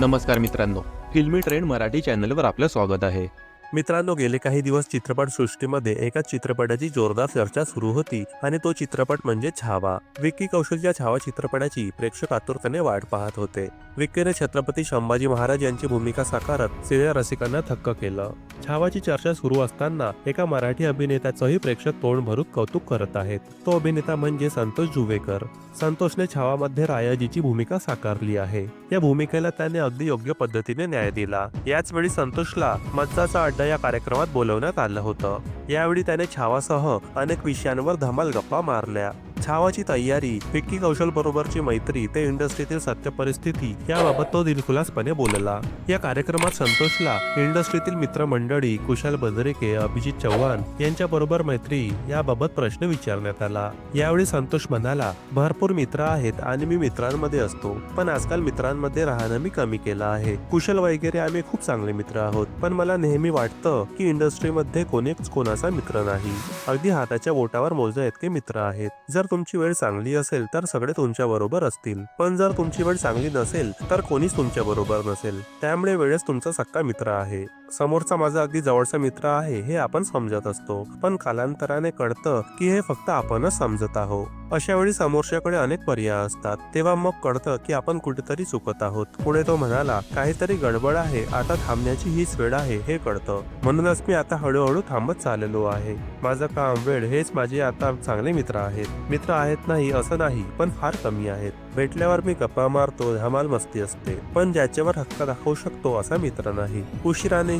नमस्कार मित्रांनो फिल्मी ट्रेंड मराठी चॅनलवर आपलं स्वागत आहे. मित्रांनो गेले काही दिवस चित्रपट सृष्टीमध्ये एका चित्रपटाची जोरदार चर्चा सुरू होती आणि तो चित्रपट म्हणजे छावा. विक्की कौशलच्या छावा चित्रपटाची प्रेक्षक आतुरतेने वाट पाहत होते. विक्कीने छत्रपती संभाजी महाराज यांची भूमिका साकारत सिने रसिकांना थक्क केलं. छावाची चर्चा सुरू असताना एका मराठी अभिनेत्याचंही प्रेक्षक तोंड भरून कौतुक करत आहेत. तो अभिनेता म्हणजे संतोष जुवेकर. संतोषने छावामध्ये रायाजीची भूमिका साकारली आहे. या भूमिकेला त्याने अगदी योग्य पद्धतीने न्याय दिला. याच वेळी संतोषला मज्जाचा अड्डा या कार्यक्रमात बोलवण्यात आलं होतं. यावेळी त्याने छावासह अनेक विषयांवर धमाल गप्पा मारल्या. छावाची तयारी विक्की कौशल बरोबरची मैत्री ते इंडस्ट्रीतील सत्य परिस्थिती याबाबत तो दिलखुलासपणे बोलला. या कार्यक्रमात संतोषला इंडस्ट्रीतील मित्रमंडळी कुशाल बदरेके अभिजित चव्हाण यांच्या बरोबर मैत्री याबाबत प्रश्न विचारण्यात आला. यावेळी संतोष म्हणाला भरपूर मित्र आहेत आणि मी मित्रांमध्ये असतो पण आजकाल मित्रांमध्ये राहणं मी कमी केलं आहे. कुशल वगैरे आम्ही खूप चांगले मित्र आहोत पण मला नेहमी वाटतं की इंडस्ट्रीमध्ये कोणीच कोणाचा मित्र नाही. अगदी हाताच्या बोटावर मोजा इतके मित्र आहेत. जर तुमची वेळ चांगली असेल तर सगळे तुमच्या बरोबर असतील. पण जर तुमची वेळ चांगली नसेल तर कोणीच तुमच्या बरोबर नसेल. त्यामुळे वेळेस तुमचा सक्का मित्र आहे. समोरचा माझा अगदी जवळचा मित्र आहे हे आपण समजत असतो. पण कालांतराने कळतं की हे फक्त आपणच समजत आहोत. अशा वेळी समोरच्याकडे अनेक पर्याय असतात. तेव्हा मग कळतं की आपण कुठेतरी चुकत आहोत. पुढे तो म्हणाला काहीतरी गडबड आहे. आता थांबण्याची हीच वेळ आहे हे कळतं. म्हणूनच मी आता हळूहळू थांबत चाललेलो आहे. माझं काम वेळ हेच माझे आता चांगले मित्र आहेत. मित्र आहेत नाही असं नाही पण फार कमी आहेत. भेटल्यावर मी गप्पा मारतो धमाल मस्ती असते. पण ज्याच्यावर हक्क दाखवू शकतो असा मित्र नाही.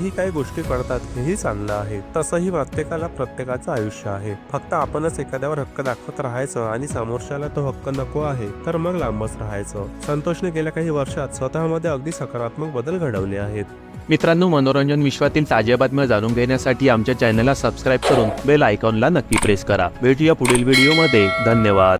उशिरानेही काही गोष्टी कळतात हेही चांगलं आहे. तसंही प्रत्येकाला प्रत्येकाचं आयुष्य आहे. फक्त आपणच एखाद्यावर हक्क दाखवत राहायचं आणि समोरच्याला तो हक्क नको आहे तर मग लांबच राहायचं. संतोषने गेल्या काही वर्षात स्वतःमध्ये अगदी सकारात्मक बदल घडवले आहेत. मित्रांनो मनोरंजन विश्वातील ताज्या बातम्या जाणून घेण्यासाठी आमच्या चॅनलला सबस्क्राईब करून बेल आयकॉनला नक्की प्रेस करा. भेटूया पुढील व्हिडिओमध्ये. धन्यवाद.